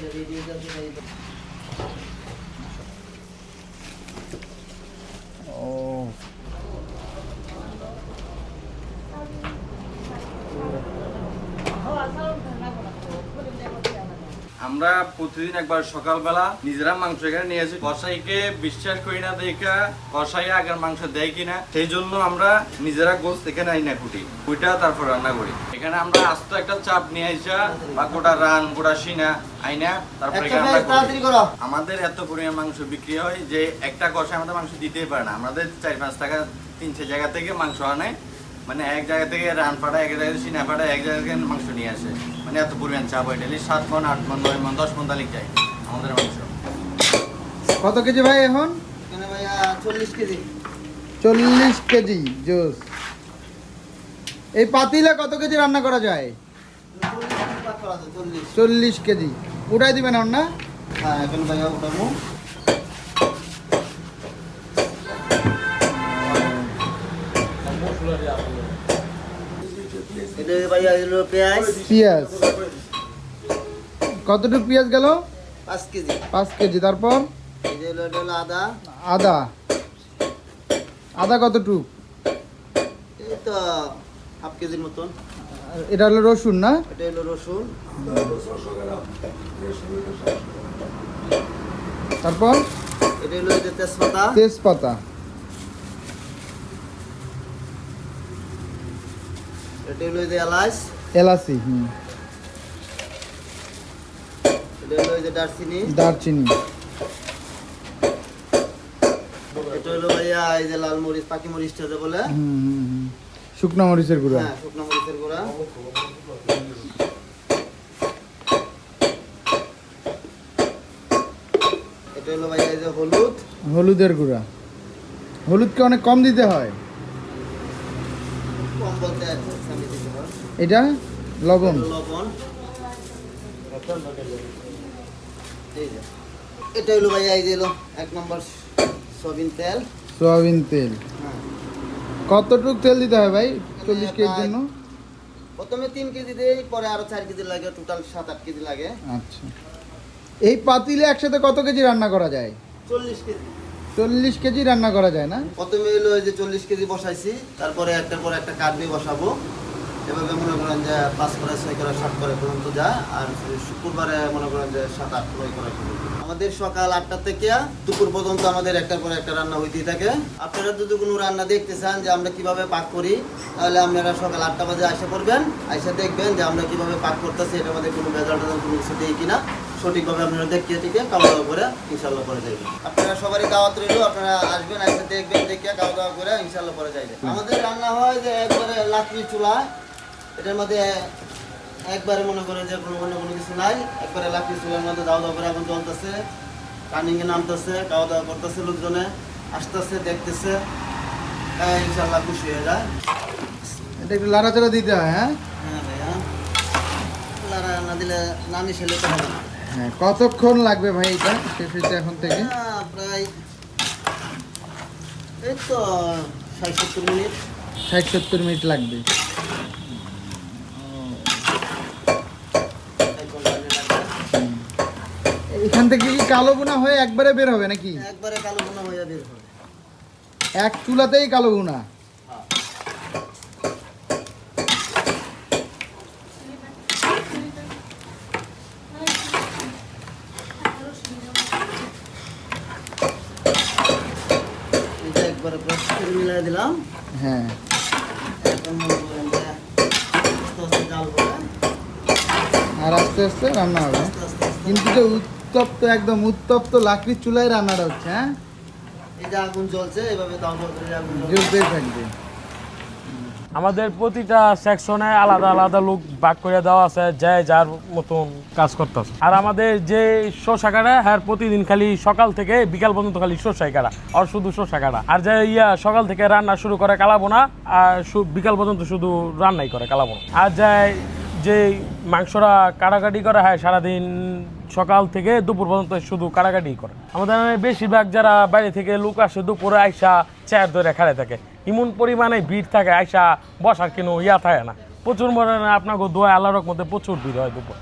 ও আমরা প্রতিদিন একবার সকালবেলা নিজেরা মাংস এখানে নিয়ে আসি। কষাইকে বিশ্বাস করি না দেখা কষাই আগের মাংস দেয় কিনা সেই জন্য আমরা নিজেরা গোস্ত এখানে আই না কুটি। কুইটা তারপর রান্না করি। এখানে আমরা আস্ত একটা চাপ নিয়ে আসা বা গোটা রান গোটা সিনা আইনা তারপর। আমাদের এত পরিমাণ মাংস বিক্রি হয় যে একটা কষাই আমাদের মাংস দিতেই পারে না। আমাদের চার পাঁচ টাকা তিনশো জায়গা থেকে মাংস আনে। মানে এক জায়গা থেকে রান ফাটা এক জায়গা থেকে সিনা ফাটা এক জায়গা থেকে মাংস নিয়ে আসে। মানে এত পরিমাণ চাপ হয় ডেলি সাত মন আট মন নয় মন দশ মন তালিক যায় আমাদের মাংস। কত কেজি ভাই এখন? ভাইয়া চল্লিশ কেজি। চল্লিশ কেজি জোস। এই পাতিলে কত কেজি রান্না করা যায়? চল্লিশ কেজি উঠাই দিবেন না? হ্যাঁ এখন ভাইয়া উঠাবো। পেঁয়াজ। পেঁয়াজ। কতটুকু পেঁয়াজ গেল? পাঁচ কেজি। পাঁচ কেজি। তারপর? আদা। আদা। আদা কতটুক? হাফ কেজির মতন। এটা হলো রসুন না? এটা হলো রসুন। তারপর? এটা হলো তেজপাতা। তেজপাতা। এটা হলো যে এলাচ এলাচি হুম। এটা হলো যে দারচিনি। দারচিনি এটা হলো ভাইয়া এই যে লাল মরিচ পাকি মরিচটা যে বলে হুম হুম হুম। শুকনো মরিচের গুঁড়া। হ্যাঁ শুকনো মরিচের গুঁড়া। এটা হলো ভাইয়া এই যে হলুদ হলুদের গুঁড়া। হলুদকে অনেক কম দিতে হয় কম বলতে আমি দিতে পারো। এটা? লবণ? লবণ। এটা হলো ভাইয়া এই হলো এক নম্বর সয়াবিন তেল। সয়াবিন তেল। হ্যাঁ। কতটুক তেল দিতে হয় ভাই? চল্লিশ কেজির জন্য? প্রথমে তিন কেজি দিই পরে আরও চার কেজি লাগে টোটাল সাত আট কেজি লাগে। আচ্ছা। এই পাতিলে একসাথে কত কেজি রান্না করা যায়? চল্লিশ কেজি। চল্লিশ কেজি রান্না করা যায় না? প্রথমে হলো যে চল্লিশ কেজি বসাইছি, তারপরে একটার পর একটা দিয়ে বসাবো। এভাবে মনে করেন যে পাঁচ করে ছয় করে সাত করে পর্যন্ত যা, আর শুক্রবারে মনে করেন যে সাত, আট করে করে পর্যন্ত। আমাদের সকাল আটটা থেকে দুপুর পর্যন্ত আমাদের একটার পর একটা রান্না হইতেই থাকে। আপনারা যদি কোনো রান্না দেখতে চান যে আমরা কীভাবে পাক করি, তাহলে আপনারা সকাল আটটা বাজে আসে পড়বেন আইসা দেখবেন যে আমরা কীভাবে পাক করতেছি, এটা আমাদের কোনো ভেজাল কোনো কিছু দিই কিনা। সঠিকভাবে আপনারা দেখিয়ে টিকে খাওয়া দাওয়া করে ইনশাল্লাহ করে যাইবেন। আপনারা সবারই দাওয়াত রইল আপনারা আসবেন এসে দেখবেন দেখিয়ে খাওয়া দাওয়া করে ইনশাল্লাহ করে যাইবেন। আমাদের রান্না হয় যে একবারে লাকড়ি চুলা এটার মধ্যে একবারে মনে করেন যে কোনো অন্য কোনো কিছু নাই একবারে লাকড়ি চুলার মধ্যে দাওয়া দাওয়া করে এখন চলতেছে রানিংয়ে নামতেছে খাওয়া দাওয়া করতেছে লোকজনে আসতেছে দেখতেছে হ্যাঁ ইনশাল্লাহ খুশি হয়ে যায়। এটা একটু লাড়াচাড়া দিতে হয় হ্যাঁ? হ্যাঁ ভাইয়া। আপনারা না দিলে নামি ছেলে তো হবে না। হ্যাঁ কতক্ষণ লাগবে ভাই এটা শেষ হইতে এখন থেকে? প্রায় এই তো ষাট সত্তর মিনিট। ষাট সত্তর মিনিট লাগবে। এখান থেকে কি কালো গুণা হয়ে একবারে বের হবে নাকি? একবারে কালো বোনা হয়ে বের হবে। এক চুলাতেই কালো গুণা এটা একবারে প্লাস্টিকের দিলাম। হ্যাঁ। এখন করে আর আস্তে আস্তে রান্না হবে। কিন্তু যে উত্তপ্ত একদম উত্তপ্ত লাকড়ির চুলায় রান্নাটা হচ্ছে হ্যাঁ? এই যে আগুন জ্বলছে এভাবে দাও করে আগুন জ্বলতেই থাকবে। আমাদের প্রতিটা সেকশনে আলাদা আলাদা লোক ভাগ করে দেওয়া আছে, যে যার মতন কাজ করতেছে। আর আমাদের যে শসা কাটা হ্যাঁ প্রতিদিন খালি সকাল থেকে বিকাল পর্যন্ত খালি শসাই কাটা আর শুধু শসা কাটা আর যে ইয়া, সকাল থেকে রান্না শুরু করে কালাবো না আর বিকাল পর্যন্ত শুধু রান্নাই করে কালাবো না আর যায় যে মাংসটা কাটাকাটি করা, হয়, সারাদিন সকাল থেকে দুপুর পর্যন্ত শুধু কাটাকাটি করে। আমাদের বেশিরভাগ যারা বাইরে থেকে লোক আসে, দুপুরে আইসা চেয়ার ধরে খেলে থাকে। এমন পরিমাণে ভিড় থাকে, আইসা বসার কোনো ইয়া থাকে না। প্রচুর পরিমাণে আপনাকে দোয়া আল্লাহর মধ্যে প্রচুর ভিড় হয় দুপুর।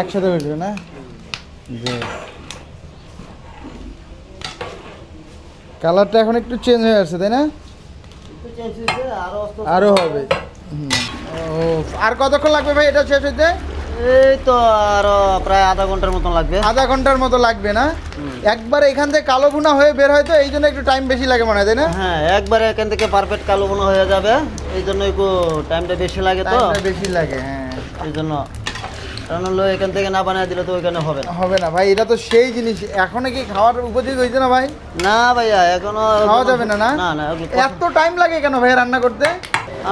একসাথে হয়েছে না? কালারটা এখন একটু চেঞ্জ হয়ে আসছে, তাই না? আরও হবে। আর কতক্ষণ লাগবে ভাই এটা শেষ হইতে? এই তো আরও প্রায় আধা ঘণ্টার মতন লাগবে। আধা ঘণ্টার মতো লাগবে না? একবার এখান থেকে কালো ভুনা হয়ে বের হয় তো এই জন্য একটু টাইম বেশি লাগে মনে হয় তাই না? হ্যাঁ একবারে এখান থেকে পারফেক্ট কালো বোনা হয়ে যাবে এই জন্য একটু টাইমটা বেশি লাগে তো। বেশি লাগে হ্যাঁ। এই জন্য। কারণ হলো এখান থেকে না বানিয়ে দিলে তো ওইখানে হবে না। হবে না ভাই এটা তো সেই জিনিস। এখনও কি খাওয়ার উপযোগী হয়েছে না ভাই? না ভাইয়া এখনও খাওয়া যাবে না না? না না এত টাইম লাগে কেন ভাই রান্না করতে?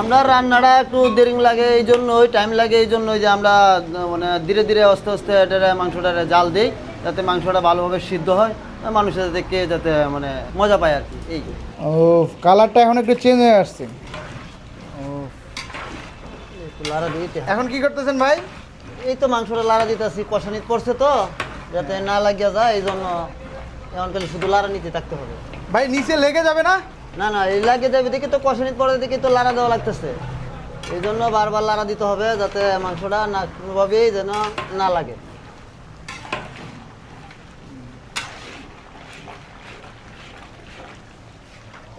আমরা রান্নাটা একটু দেরি লাগে এই জন্য ওই টাইম লাগে এই জন্য যে আমরা মানে ধীরে ধীরে আস্তে আস্তে এটারে মাংসটা জাল দিই যাতে মাংসটা ভালোভাবে সিদ্ধ হয় মানুষের যাতে কে যাতে মানে মজা পায় আর কি এই ও কালারটা এখন একটু চেঞ্জ হয়ে আসছে। ও একটু লাড়া দিতে এখন কি করতেছেন ভাই? এই তো মাংসটা লাড়া দিতেছি কষানিত পড়ছে তো যাতে না লাগিয়া যায় এই জন্য এখন খালি শুধু লাড়া নিতে থাকতে হবে। ভাই নিচে লেগে যাবে না? না না এই লাগিয়ে যাবে দেখি তো কষানিত পরে দেখি তো লাড়া দেওয়া লাগতেছে। এই জন্য বারবার লাড়া দিতে হবে যাতে মাংসটা না কোনোভাবেই যেন না লাগে।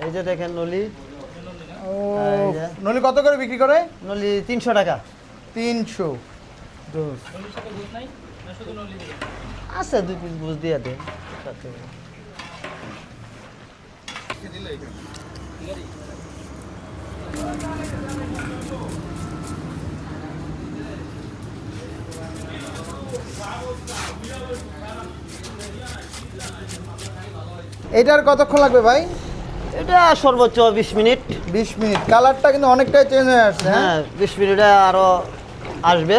এই যে দেখেন নলি। ও এই যে। নলি কত করে বিক্রি করে? নলি তিনশো টাকা। তিনশো। আছে দুই পিস বুঝ দিয়ে এটার কতক্ষণ লাগবে ভাই? এটা সর্বোচ্চ বিশ মিনিট। বিশ মিনিট। কালারটা কিন্তু অনেকটাই চেঞ্জ হয়ে আসছে হ্যাঁ? হ্যাঁ বিশ মিনিটে আরও আসবে।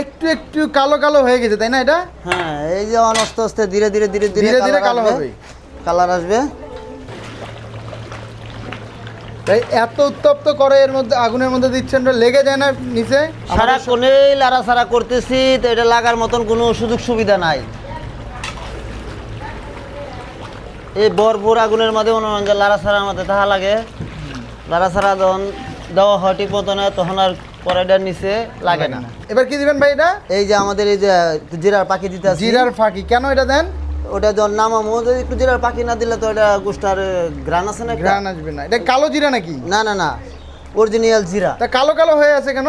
একটু একটু কালো কালো হয়ে গেছে তাই না এটা? হ্যাঁ এই যে অন আস্তে আস্তে ধীরে ধীরে ধীরে ধীরে ধীরে কালো হবে। কালার আসবে। তাই এত উত্তপ্ত করে এর মধ্যে আগুনের মধ্যে দিচ্ছেন লেগে যায় না নিচে? সারা কোনেই লাড়া সারা করতেছি তো এটা লাগার মতন কোনো সুযোগ সুবিধা নাই। এই বরপুর আগুনের মধ্যে মনে হয় যে লাড়া সারার মধ্যে তাহা লাগে। লাড়া সারা যখন দেওয়া হয় ঠিক মতো না তখন আর কড়াইটার নিচে লাগে না। এবার কি দিবেন ভাই এটা? এই যে আমাদের এই যে জিরার পাখি দিতে আছে জিরার ফাঁকি কেন এটা দেন? ওটা যখন নামামো যদি একটু জিরার পাখি না দিলে তো এটা গোষ্ঠার গ্রান আছে না? ঘ্রাণ আসবে না। এটা কালো জিরা নাকি? না না না। অরিজিনাল জিরা। তা কালো কালো হয়ে আছে কেন?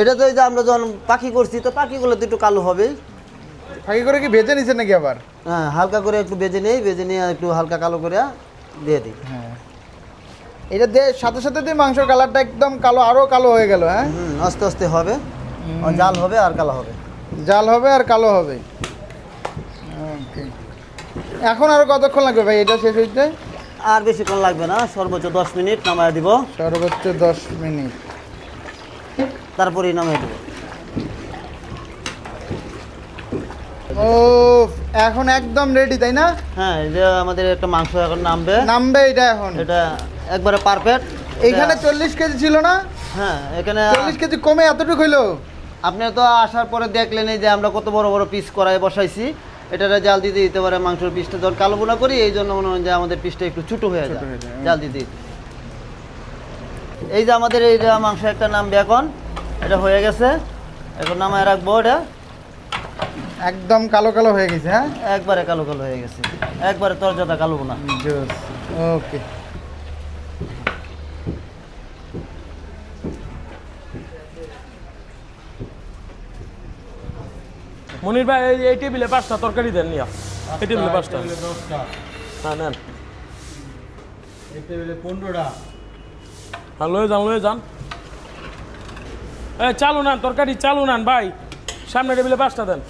এটা তো এই যে আমরা যখন পাখি করছি তো পাখিগুলো তো একটু কালো হবে ফাঁকি করে কি ভেজে নিছেন নাকি আবার? হ্যাঁ হালকা করে একটু বেজে নেই বেজে নিয়ে একটু হালকা কালো করে দিয়ে দিই। হ্যাঁ। এটা দিয়ে সাথে সাথে দিয়ে মাংসের কালারটা একদম কালো আরও কালো হয়ে গেল হ্যাঁ? আস্তে আস্তে হবে। জাল হবে আর কালো হবে। জাল হবে আর কালো হবে। ওকে। এখন আরও কতক্ষণ লাগবে ভাই? এটা শেষ হইতে? আর বেশিক্ষণ লাগবে না সর্বোচ্চ দশ মিনিট নামায় দিব। সর্বোচ্চ দশ মিনিট। তারপরেই নামিয়ে দেবো। ও এখন একদম রেডি তাই না? হ্যাঁ এই যে আমাদের একটা মাংস এখন নামবে। নামবে এটা এখন। এটা একবারে পারফেক্ট এইখানে চল্লিশ কেজি ছিল না? হ্যাঁ এখানে চল্লিশ কেজি কমে এতটুকু হইল? আপনি তো আসার পরে দেখলেন এই যে আমরা কত বড় বড় পিস করায় বসাইছি। এটা জাল দিতে দিতে পারে মাংসের পিসটা যখন কালো বোনা করি এই জন্য মনে হয় যে আমাদের পিসটা একটু ছোটো হয়ে যায়। জাল দিতে দিতে। এই যে আমাদের এই যে মাংস একটা নামবে এখন এটা হয়ে গেছে। এখন নামায় রাখব এটা। একদম কালো কালো হয়ে গেছে হ্যাঁ? একবারে কালো কালো হয়ে গেছে। একবারে তরজাদা কালো বোনা ওকে। মনির ভাই এই- এই টেবিলে পাঁচটা তরকারি দেন নিয়া। এই টেবিলে পাঁচটা। হ্যাঁ নেন। পনেরোটা। হ্যাঁ লয়ে যান লয়ে যান। এ চালু নান তরকারি চালু নান ভাই। সামনে টেবিলে পাঁচটা দেন।